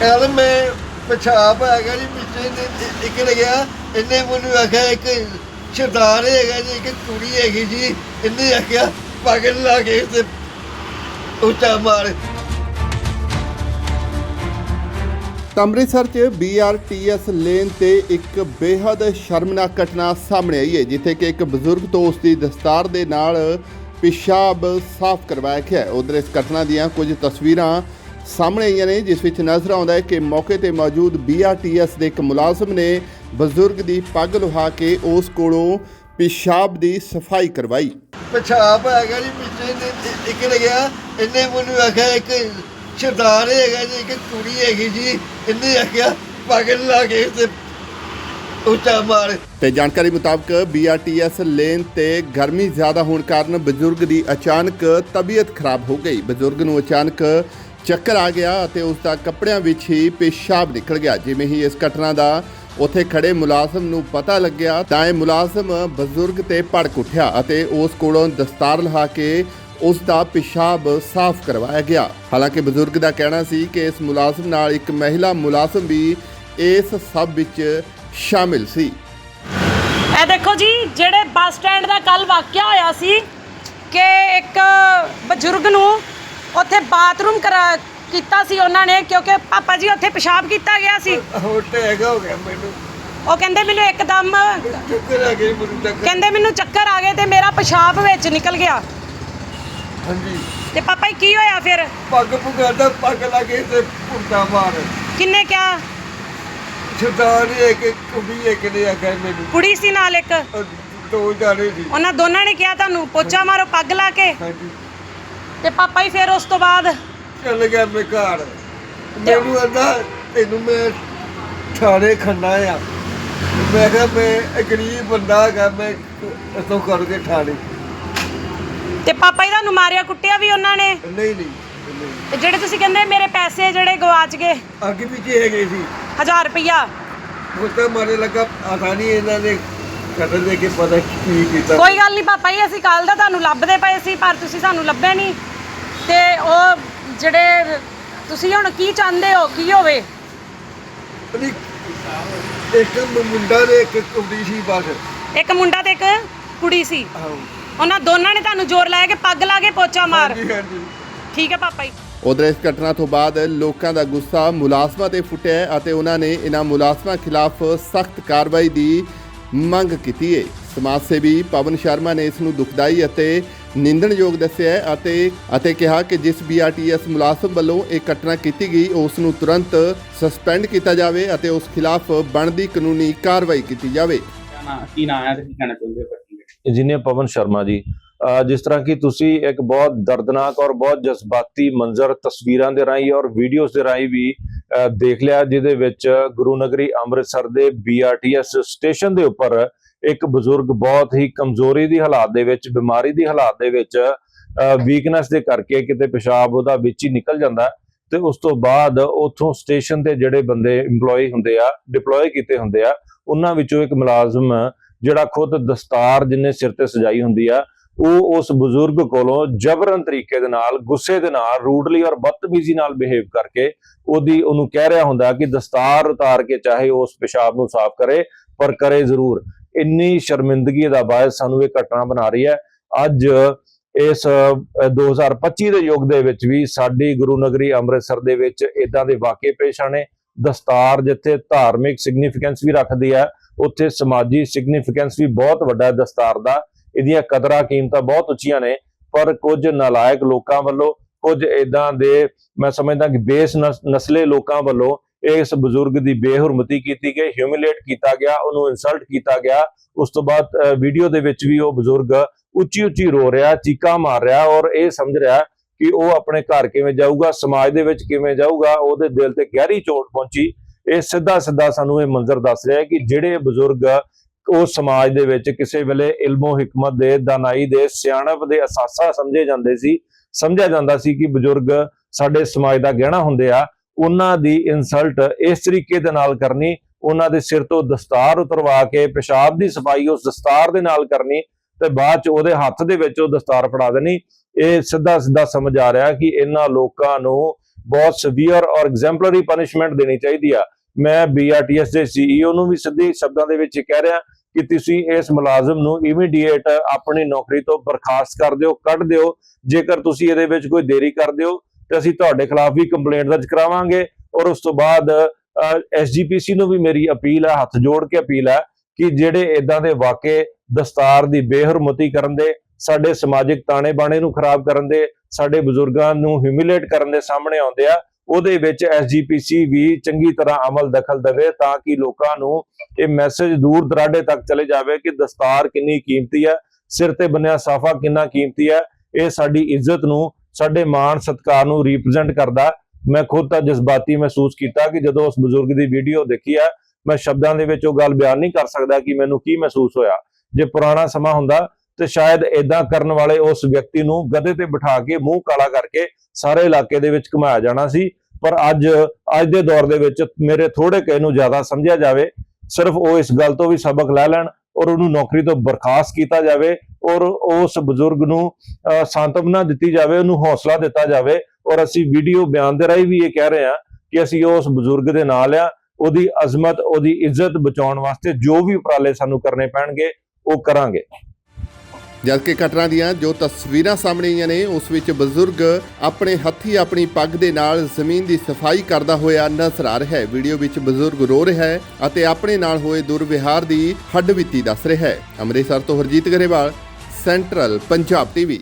ਕੱਲ ਮੈਂ ਪਿਸ਼ਾਬ ਆ ਗਿਆ ਜੀ, ਪਿੱਛੇ ਨੇ ਇੱਕ ਲੱਗਿਆ ਇਹਨੇ ਮੈਨੂੰ ਆਖਿਆ ਇੱਕ ਸਰਦਾਰ ਹੈਗਾ ਜੀ, ਇੱਕ ਕੁੜੀ ਹੈਗੀ ਜੀ, ਇਹਨੇ ਆਖਿਆ, ਪਾਗਲ ਲਾ ਕੇ ਤੇ ਉੱਚਾ ਮਾਰ। ਅੰਮ੍ਰਿਤਸਰ 'ਚ BRTS ਲੇਨ ਤੇ ਇੱਕ ਬੇਹੱਦ ਸ਼ਰਮਨਾਕ ਘਟਨਾ ਸਾਹਮਣੇ ਆਈ ਹੈ, ਜਿੱਥੇ ਕਿ ਇੱਕ ਬਜ਼ੁਰਗ ਤੋਂ ਉਸ ਦੀ ਦਸਤਾਰ ਦੇ ਨਾਲ ਪਿਸ਼ਾਬ ਸਾਫ਼ ਕਰਵਾਇਆ ਗਿਆ ਉਧਰ ਇਸ ਘਟਨਾ ਦੀਆਂ ਕੁਝ ਤਸਵੀਰਾਂ ਸਾਹਮਣੇ ਆਈਆਂ ਨੇ ਜਿਸ ਵਿੱਚ ਨਜ਼ਰ ਆਉਂਦਾ ਹੈ ਕਿ ਮੌਕੇ ਤੇ ਮੌਜੂਦ BRTS ਦੇ ਇੱਕ ਮੁਲਾਜ਼ਮ ਨੇ ਬਜ਼ੁਰਗ ਦੀ ਪੱਗ ਲੁਹਾ ਕੇ ਉਸ ਕੋਲੋਂ ਪਿਸ਼ਾਬ ਦੀ ਸਫ਼ਾਈ ਕਰਵਾਈ। ਪਿਸ਼ਾਬ ਆ ਗਿਆ ਜੀ ਪਿੱਛੇ ਨੇ ਇੱਕ ਲੱਗਿਆ ਇਹਨੇ ਮੈਨੂੰ ਆਖਿਆ ਇੱਕ ਸਰਦਾਰ ਹੈਗਾ ਜੀ ਇੱਕ ਕੁੜੀ ਹੈਗੀ ਜੀ ਇਹਨੇ ਆਖਿਆ ਪਾਗਲ ਲਾ ਕੇ ਤੇ ਉੱਚਾ ਮਾਰ। ਤੇ ਜਾਣਕਾਰੀ ਮੁਤਾਬਕ BRTS ਲੇਨ ਤੇ ਗਰਮੀ ਜ਼ਿਆਦਾ ਹੋਣ ਕਾਰਨ ਬਜ਼ੁਰਗ ਦੀ ਅਚਾਨਕ ਤਬੀਅਤ ਖਰਾਬ ਹੋ ਗਈ। ਬਜ਼ੁਰਗ ਨੂੰ ਅਚਾਨਕ ਚੱਕਰ ਆ ਗਿਆ ਅਤੇ ਉਸ ਦਾ ਕੱਪੜਿਆਂ ਵਿੱਚ ਹੀ ਪੇਸ਼ਾਬ ਨਿਕਲ ਗਿਆ। ਜਿਵੇਂ ਹੀ ਇਸ ਘਟਨਾ ਦਾ ਉੱਥੇ ਖੜੇ ਮੁਲਾਜ਼ਮ ਨੂੰ ਪਤਾ ਲੱਗਿਆ, ਤਾਂ ਇਹ ਮੁਲਾਜ਼ਮ ਬਜ਼ੁਰਗ ਤੇ ਭੜਕ ਉੱਠਿਆ ਅਤੇ ਉਸ ਕੋਲੋਂ ਦਸਤਾਰ ਲਹਾ ਕੇ ਉਸ ਦਾ ਪਿਸ਼ਾਬ ਸਾਫ਼ ਕਰਵਾਇਆ ਗਿਆ। ਹਾਲਾਂਕਿ ਬਜ਼ੁਰਗ ਦਾ ਕਹਿਣਾ ਸੀ ਕਿ ਇਸ ਮੁਲਾਜ਼ਮ ਨਾਲ ਇੱਕ ਮਹਿਲਾ ਮੁਲਾਜ਼ਮ ਵੀ ਇਸ ਸਭ ਵਿੱਚ ਸ਼ਾਮਿਲ ਸੀ। ਇਹ ਦੇਖੋ ਜੀ, ਜਿਹੜੇ ਬੱਸ ਸਟੈਂਡ ਦਾ ਕੱਲ ਵਾਕਿਆ ਹੋਇਆ ਸੀ ਕਿ ਇੱਕ ਬਜ਼ੁਰਗ ਨੂੰ ਉੱਥੇ ਬਾਥਰੂਮ ਕਰਾ ਕੀਤਾ ਸੀ ਉਹਨਾਂ ਨੇ ਕਿਉਂਕਿ ਪਾਪਾ ਜੀ ਉੱਥੇ ਪਿਸ਼ਾਬ ਕੀਤਾ ਗਿਆ ਸੀ। ਹੋਰ ਟੈਗ ਹੋ ਗਿਆ ਮੈਨੂੰ। ਉਹ ਕਹਿੰਦੇ ਮੈਨੂੰ ਇੱਕਦਮ ਚੱਕਰ ਆ ਗਏ ਮੈਨੂੰ ਚੱਕਰ। ਕਹਿੰਦੇ ਮੈਨੂੰ ਚੱਕਰ ਆ ਗਏ ਤੇ ਮੇਰਾ ਪਿਸ਼ਾਬ ਵਿੱਚ ਨਿਕਲ ਗਿਆ। ਹਾਂਜੀ। ਤੇ ਪਾਪਾ ਜੀ ਕੀ ਹੋਇਆ ਫਿਰ? ਪੱਗ ਪੁਗਾਦਾ ਪੱਗ ਲਾ ਕੇ ਤੇ ਪੁੰਡਾ ਮਾਰ। ਕਿੰਨੇ ਕਿਹਾ ਸਰਦਾਰ ਇੱਕ ਕੁੜੀ ਇੱਕ ਨੇ ਆਖਿਆ ਮੈਨੂੰ। ਕੁੜੀ ਸੀ ਨਾਲ ਇੱਕ। ਦੋ ਜਾਣੇ ਸੀ। ਉਹਨਾਂ ਦੋਨਾਂ ਨੇ ਕਿਹਾ ਤੁਹਾਨੂੰ ਪੋਚਾ ਮਾਰੋ ਪੱਗ ਲਾ ਕੇ। ਹਾਂਜੀ। ਤੇ ਪਾਪਾ ਜੀ ਫਿਰ ਉਸ ਤੋਂ ਬਾਅਦ? ਚੱਲ ਗਿਆ ਮੈਂ ਘਰ। ਮੈਨੂੰ ਕਹਿੰਦਾ ਤੈਨੂੰ ਮੈਂ ਥਾਣੇ ਖੰਨਾ ਆ। ਮੈਂ ਕਿਹਾ ਮੈਂ ਗਰੀਬ ਬੰਦਾ ਹੈਗਾ ਮੈਂ ਇਤੋਂ ਕਰਕੇ ਥਾਣੇ ਤੇ ਪਾਪਾ ਜੀ ਤੁਹਾਨੂੰ ਮਾਰਿਆ ਕੁੱਟਿਆ ਵੀ ਉਹਨਾਂ ਨੇ? ਨਹੀਂ ਨਹੀਂ ਨਹੀਂ। ਤੇ ਜਿਹੜੇ ਤੁਸੀਂ ਕਹਿੰਦੇ ਮੇਰੇ ਪੈਸੇ ਜਿਹੜੇ ਗਵਾਚ ਗਏ ਅੱਗੇ ਪਿੱਛੇ ਹੈਗੇ ਸੀ। 1000 ਰੁਪਇਆ ਉਹ ਤਾਂ ਮਾਰੇ ਲੱਗਾ ਨਹੀਂ ਇਹਨਾਂ ਨੇ ਕਦਰ ਦੇ ਕੇ ਪਤਾ ਕੀ ਕੀਤਾ। ਕੋਈ ਗੱਲ ਨਹੀਂ ਪਾਪਾ ਜੀ ਅਸੀਂ ਕੱਲ ਦਾ ਤੁਹਾਨੂੰ ਲੱਭਦੇ ਪਏ ਸੀ ਪਰ ਤੁਸੀਂ ਸਾਨੂੰ ਲੱਭੇ ਨਹੀਂ ਤੇ ਉਹ ਜਿਹੜੇ ਤੁਸੀਂ ਹੁਣ ਕੀ ਚਾਹੁੰਦੇ ਹੋ ਕੀ ਹੋਵੇ? ਉਹਦੀ ਇੱਕ ਮੁੰਡਾ ਦੇ ਇੱਕ ਕੁੜੀ ਸੀ ਬਸ। ਇੱਕ ਮੁੰਡਾ ਤੇ ਇੱਕ ਕੁੜੀ ਸੀ? ਉਹਨਾਂ ਦੋਨਾਂ ਨੇ ਤੁਹਾਨੂੰ ਜ਼ੋਰ ਲਾਇਆ ਕਿ ਪੱਗ ਲਾ ਕੇ ਪੋਚਾ ਮਾਰ? ਹਾਂਜੀ ਹਾਂਜੀ। ਠੀਕ ਹੈ ਪਾਪਾ ਜੀ। ਉਧਰ ਇਸ ਘਟਨਾ ਤੋਂ ਬਾਅਦ ਲੋਕਾਂ ਦਾ ਗੁੱਸਾ ਮੁਲਾਜ਼ਮਾਂ ਤੇ ਫੁੱਟਿਆ ਹੈ ਅਤੇ ਉਹਨਾਂ ਨੇ ਇਹਨਾਂ ਮੁਲਾਜ਼ਮਾਂ ਖਿਲਾਫ ਸਖਤ ਕਾਰਵਾਈ ਦੀ ਮੰਗ ਕੀਤੀ ਹੈ। ਸਮਾਜ ਸੇਵੀ ਪਵਨ ਸ਼ਰਮਾ ਨੇ ਇਸ ਨੂੰ ਦੁਖਦਾਈ ਅਤੇ ਨਿੰਦਣਯੋਗ ਦੱਸਿਆ ਹੈ ਅਤੇ ਅਤੇ ਕਿਹਾ ਕਿ ਜਿਸ BRTS ਮੁਲਾਜ਼ਮ ਵੱਲੋਂ ਇਹ ਘਟਨਾ ਕੀਤੀ ਗਈ ਉਸ ਨੂੰ ਤੁਰੰਤ ਸਸਪੈਂਡ ਕੀਤਾ ਜਾਵੇ ਅਤੇ ਉਸ ਖਿਲਾਫ ਬਣਦੀ ਕਾਨੂੰਨੀ ਕਾਰਵਾਈ ਕੀਤੀ ਜਾਵੇ। ਕਿਆ ਨਾਂ ਕੀ ਨਾਂ ਹੈ ਤੇ ਕੀ ਕਹਿਣਾ ਚਾਹੁੰਦੇ ਹੋ ਘਟਨਾ ਦੇ ਇੰਜੀਨੀਅਰ ਪਵਨ ਸ਼ਰਮਾ ਜੀ ਜਿਸ ਤਰ੍ਹਾਂ ਕਿ ਤੁਸੀਂ ਇੱਕ ਬਹੁਤ ਦਰਦਨਾਕ ਔਰ ਬਹੁਤ ਜਜ਼ਬਾਤੀ ਮੰਜ਼ਰ ਤਸਵੀਰਾਂ ਦੇ ਰਾਹੀਂ ਔਰ ਵੀਡੀਓਜ਼ ਦੇ ਰਾਹੀਂ ਵੀ ਦੇਖ ਲਿਆ ਜਿਹਦੇ ਵਿੱਚ ਗੁਰੂ ਨਗਰੀ ਅੰਮ੍ਰਿਤਸਰ ਦੇ BRTS ਸਟੇਸ਼ਨ ਦੇ ਉੱਪਰ ਇੱਕ ਬਜ਼ੁਰਗ ਬਹੁਤ ਹੀ ਕਮਜ਼ੋਰੀ ਦੀ ਹਾਲਾਤ ਦੇ ਵਿੱਚ, ਬਿਮਾਰੀ ਦੀ ਹਾਲਾਤ ਦੇ ਵਿੱਚ ਵੀਕਨੈਸ ਦੇ ਕਰਕੇ ਕਿਤੇ ਪਿਸ਼ਾਬ ਉਹਦਾ ਵਿੱਚ ਹੀ ਨਿਕਲ ਜਾਂਦਾ ਤੇ ਉਸ ਤੋਂ ਬਾਅਦ ਉਥੋਂ ਸਟੇਸ਼ਨ ਤੇ ਜਿਹੜੇ ਬੰਦੇ EMPLOYE ਹੁੰਦੇ ਆ ਡਿਪਲੋਏ ਕੀਤੇ ਹੁੰਦੇ ਆ, ਉਹਨਾਂ ਵਿੱਚੋਂ ਇੱਕ ਮੁਲਾਜ਼ਮ ਜਿਹੜਾ ਖੁਦ ਦਸਤਾਰ ਜਿੰਨੇ ਸਿਰ ਤੇ ਸਜਾਈ ਹੁੰਦੀ ਆ, ਉਹ ਉਸ ਬਜ਼ੁਰਗ ਕੋਲੋਂ ਜਬਰਨ ਤਰੀਕੇ ਦੇ ਨਾਲ, ਗੁੱਸੇ ਦੇ ਨਾਲ ਰੂਡਲੀ ਔਰ ਬਦਤਮੀਜ਼ੀ ਨਾਲ ਬਿਹੇਵ ਕਰਕੇ ਉਹਦੀ, ਉਹਨੂੰ ਕਹਿ ਰਿਹਾ ਹੁੰਦਾ ਕਿ ਦਸਤਾਰ ਉਤਾਰ ਕੇ ਚਾਹੇ ਉਸ ਪਿਸ਼ਾਬ ਨੂੰ ਸਾਫ਼ ਕਰੇ, ਪਰ ਕਰੇ ਜ਼ਰੂਰ। ਇੰਨੀ ਸ਼ਰਮਿੰਦਗੀ ਦਾ ਬਾਇਸ ਸਾਨੂੰ ਇਹ ਘਟਨਾ ਬਣਾ ਰਹੀ ਹੈ। ਅੱਜ ਇਸ ਅਹ, 2025 ਦੇ ਯੁੱਗ ਦੇ ਵਿੱਚ ਵੀ ਸਾਡੀ ਗੁਰੂ ਨਗਰੀ ਅੰਮ੍ਰਿਤਸਰ ਦੇ ਵਿੱਚ ਇਦਾਂ ਦੇ ਵਾਕਿਏ ਪੇਸ਼ ਆਣੇ ਦਸਤਾਰ ਜਿੱਥੇ ਧਾਰਮਿਕ ਸਿਗਨੀਫੀਕੈਂਸ ਵੀ ਰੱਖਦੀ ਹੈ ਉੱਥੇ ਸਮਾਜੀ ਸਿਗਨੀਫੀਕੈਂਸ ਵੀ ਬਹੁਤ ਵੱਡਾ ਹੈ ਦਸਤਾਰ ਦਾ। ਇਹਦੀਆਂ ਕਦਰਾਂ ਕੀਮਤਾਂ ਬਹੁਤ ਉੱਚੀਆਂ ਨੇ ਪਰ ਕੁਝ ਨਲਾਇਕ ਲੋਕਾਂ ਵੱਲੋਂ ਕੁਝ ਇਦਾਂ ਦੇ ਮੈਂ ਸਮਝਦਾ ਕਿ ਬੇਸ ਨਸ- ਨਸਲੇ ਲੋਕਾਂ ਵੱਲੋਂ ਇਸ ਬਜ਼ੁਰਗ ਦੀ ਬੇਹਰਮਤੀ ਕੀਤੀ ਗਈ ਹਿਊਮਿਲੇਟ ਕੀਤਾ ਗਿਆ, ਉਹਨੂੰ ਇਨਸਲਟ ਕੀਤਾ ਗਿਆ। ਉਸ ਤੋਂ ਬਾਅਦ ਵੀਡੀਓ ਦੇ ਵਿੱਚ ਵੀ ਉਹ ਬਜ਼ੁਰਗ ਉੱਚੀ ਉੱਚੀ ਰੋ ਰਿਹਾ, ਚੀਕਾਂ ਮਾਰ ਰਿਹਾ ਔਰ ਇਹ ਸਮਝ ਰਿਹਾ ਕਿ ਉਹ ਆਪਣੇ ਘਰ ਕਿਵੇਂ ਜਾਊਗਾ, ਸਮਾਜ ਦੇ ਵਿੱਚ ਕਿਵੇਂ ਜਾਊਗਾ, ਉਹਦੇ ਦਿਲ ਤੇ ਗਹਿਰੀ ਚੋਟ ਪਹੁੰਚੀ। ਇਹ ਸਿੱਧਾ ਸਿੱਧਾ ਸਾਨੂੰ ਇਹ ਮੰਜ਼ਰ ਦੱਸ ਰਿਹਾ ਕਿ ਜਿਹੜੇ ਬਜ਼ੁਰਗ ਉਹ ਸਮਾਜ ਦੇ ਵਿੱਚ ਕਿਸੇ ਵੇਲੇ ਇਲਮੋ ਹਕਮਤ ਦੇ, ਦਾਨਾਈ ਦੇ, ਸਿਆਣਪ ਦੇ ਅਸਾਸਾ ਸਮਝੇ ਜਾਂਦੇ ਸੀ, ਸਮਝਿਆ ਜਾਂਦਾ ਸੀ ਕਿ ਬਜ਼ੁਰਗ ਸਾਡੇ ਸਮਾਜ ਦਾ ਗਹਿਣਾ ਹੁੰਦੇ ਆ। ਉਹਨਾਂ ਦੀ ਇਨਸਲਟ ਇਸ ਤਰੀਕੇ ਦੇ ਨਾਲ ਕਰਨੀ, ਉਹਨਾਂ ਦੇ ਸਿਰ ਤੋਂ ਦਸਤਾਰ ਉਤਰਵਾ ਕੇ, ਪਿਸ਼ਾਬ ਦੀ ਸਫ਼ਾਈ ਉਸ ਦਸਤਾਰ ਦੇ ਨਾਲ ਕਰਨੀ ਤੇ ਬਾਅਦ ਚ ਉਹਦੇ ਹੱਥ ਦੇ ਵਿੱਚ ਉਹ ਦਸਤਾਰ ਫੜਾ ਦੇਣੀ। ਇਹ ਸਿੱਧਾ ਸਿੱਧਾ ਸਮਝ ਆ ਰਿਹਾ ਕਿ ਇਹਨਾਂ ਲੋਕਾਂ ਨੂੰ ਬਹੁਤ ਸਵੀਅਰ ਔਰ ਐਗਜ਼ੈਂਪਲਰੀ ਪਨਿਸ਼ਮੈਂਟ ਦੇਣੀ ਚਾਹੀਦੀ ਆ। ਮੈਂ ਬੀਆਰਟੀਐਸ ਦੇ ਸੀਈਓ ਨੂੰ ਵੀ ਸਿੱਧੇ ਸ਼ਬਦਾਂ ਦੇ ਵਿੱਚ ਕਹਿ ਰਿਹਾ ਕਿ ਤੁਸੀਂ ਇਸ ਮੁਲਾਜ਼ਮ ਨੂੰ ਇਮੀਡੀਏਟ ਆਪਣੀ ਨੌਕਰੀ ਤੋਂ ਬਰਖਾਸਤ ਕਰ ਦਿਓ, ਕੱਢ ਦਿਓ। ਜੇਕਰ ਤੁਸੀਂ ਇਹਦੇ ਵਿੱਚ ਕੋਈ ਦੇਰੀ ਕਰਦੇ ਹੋ ਤੇ ਅਸੀਂ ਤੁਹਾਡੇ ਖਿਲਾਫ ਵੀ ਕੰਪਲੇਂਟ ਦਰਜ ਕਰਾਵਾਂਗੇ ਔਰ ਉਸ ਤੋਂ ਬਾਅਦ ਐਸਜੀਪੀਸੀ ਨੂੰ ਵੀ ਮੇਰੀ ਅਪੀਲ ਹੈ, ਹੱਥ ਜੋੜ ਕੇ ਅਪੀਲ ਹੈ ਕਿ ਜਿਹੜੇ ਇਦਾਂ ਦੇ ਵਾਕੇ ਦਸਤਾਰ ਦੀ ਬੇਹਰਮਤੀ ਕਰਨ ਦੇ, ਸਾਡੇ ਸਮਾਜਿਕ ਤਾਣੇ ਬਾਣੇ ਨੂੰ ਖਰਾਬ ਕਰਨ ਦੇ, ਸਾਡੇ ਬਜ਼ੁਰਗਾਂ ਨੂੰ ਹਿਊਮਿਲੇਟ ਕਰਨ ਦੇ ਸਾਹਮਣੇ ਆਉਂਦੇ ਆ, ਉਹਦੇ ਵਿੱਚ ਐਸਜੀਪੀਸੀ ਵੀ ਚੰਗੀ ਤਰ੍ਹਾਂ ਅਮਲ ਦਖਲ ਦੇਵੇ ਤਾਂ ਕਿ ਲੋਕਾਂ ਨੂੰ ਇਹ ਮੈਸੇਜ ਦੂਰ ਦਰਾਡੇ ਤੱਕ ਚਲੇ ਜਾਵੇ ਕਿ ਦਸਤਾਰ ਕਿੰਨੀ ਕੀਮਤੀ ਹੈ, ਸਿਰ ਤੇ ਬੰਨਿਆ ਸਾਫਾ ਕਿੰਨਾ ਕੀਮਤੀ ਹੈ, ਇਹ ਸਾਡੀ ਇੱਜ਼ਤ ਨੂੰ ਸਾਡੇ ਮਾਣ ਸਤਿਕਾਰ ਨੂੰ ਰਿਪਰੈਜ਼ੈਂਟ ਕਰਦਾ ਮੈਂ ਖੁਦ ਤਾਂ ਜਜ਼ਬਾਤੀ ਮਹਿਸੂਸ ਕੀਤਾ ਕਿ ਜਦੋਂ ਉਸ ਬਜ਼ੁਰਗ ਦੀ ਵੀਡੀਓ ਦੇਖੀ ਆ ਮੈਂ ਸ਼ਬਦਾਂ ਦੇ ਵਿੱਚ ਉਹ ਗੱਲ ਬਿਆਨ ਨਹੀਂ ਕਰ ਸਕਦਾ ਕਿ ਮੈਨੂੰ ਕੀ ਮਹਿਸੂਸ ਹੋਇਆ। ਜੇ ਪੁਰਾਣਾ ਸਮਾਂ ਹੁੰਦਾ, ਤੇ ਸ਼ਾਇਦ ਇਦਾਂ ਕਰਨ ਵਾਲੇ ਉਸ ਵਿਅਕਤੀ ਨੂੰ ਗਧੇ ਤੇ ਬਿਠਾ ਕੇ ਮੂੰਹ ਕਾਲਾ ਕਰਕੇ ਸਾਰੇ ਇਲਾਕੇ ਦੇ ਵਿੱਚ ਘੁਮਾਇਆ ਜਾਣਾ ਸੀ। ਪਰ ਅੱਜ ਅੱਜ ਦੇ ਦੌਰ ਦੇ ਵਿੱਚ ਮੇਰੇ ਥੋੜੇ ਕਹੇ ਨੂੰ ਜ਼ਿਆਦਾ ਸਮਝਿਆ ਜਾਵੇ, ਸਿਰਫ ਉਹ ਇਸ ਗੱਲ ਤੋਂ ਵੀ ਸਬਕ ਲੈ ਲੈਣ ਔਰ ਉਹਨੂੰ ਨੌਕਰੀ ਤੋਂ ਬਰਖਾਸਤ ਕੀਤਾ ਜਾਵੇ ਔਰ ਉਸ ਬਜ਼ੁਰਗ ਨੂੰ ਅਹ, ਸਾਂਤਵਨਾ ਦਿੱਤੀ ਜਾਵੇ ਉਹਨੂੰ ਹੌਸਲਾ ਦਿੱਤਾ ਜਾਵੇ ਔਰ ਅਸੀਂ ਵੀਡੀਓ ਬਿਆਨ ਦੇ ਰਾਹੀਂ ਵੀ ਇਹ ਕਹਿ ਰਹੇ ਹਾਂ ਕਿ ਅਸੀਂ ਉਸ ਬਜ਼ੁਰਗ ਦੇ ਨਾਲ ਆ ਉਹਦੀ ਅਜ਼ਮਤ ਉਹਦੀ ਇੱਜ਼ਤ ਬਚਾਉਣ ਵਾਸਤੇ ਜੋ ਵੀ ਉਪਰਾਲੇ ਸਾਨੂੰ ਕਰਨੇ ਪੈਣਗੇ ਉਹ ਕਰਾਂਗੇ। ਜਦਕਿ ਘਟਨਾ ਦੀਆਂ ਜੋ ਤਸਵੀਰਾਂ ਸਾਹਮਣੇ ਆਈਆਂ ਨੇ, ਉਸ ਵਿੱਚ ਬਜ਼ੁਰਗ ਆਪਣੇ ਹੱਥੀ ਆਪਣੀ ਪੱਗ ਦੇ ਨਾਲ ਜ਼ਮੀਨ ਦੀ ਸਫ਼ਾਈ ਕਰਦਾ ਹੋਇਆ ਨਜ਼ਰ ਆ ਰਿਹਾ ਹੈ। ਵੀਡੀਓ ਵਿੱਚ ਬਜ਼ੁਰਗ ਰੋ ਰਿਹਾ ਹੈ ਅਤੇ ਆਪਣੇ ਨਾਲ ਹੋਏ ਦੁਰਵਿਹਾਰ ਦੀ ਹੱਡਬੀਤੀ ਦੱਸ ਰਿਹਾ ਹੈ। ਅੰਮ੍ਰਿਤਸਰ ਤੋਂ ਹਰਜੀਤ ਗਰੇਵਾਲ, ਸੈਂਟਰਲ ਪੰਜਾਬ ਟੀਵੀ।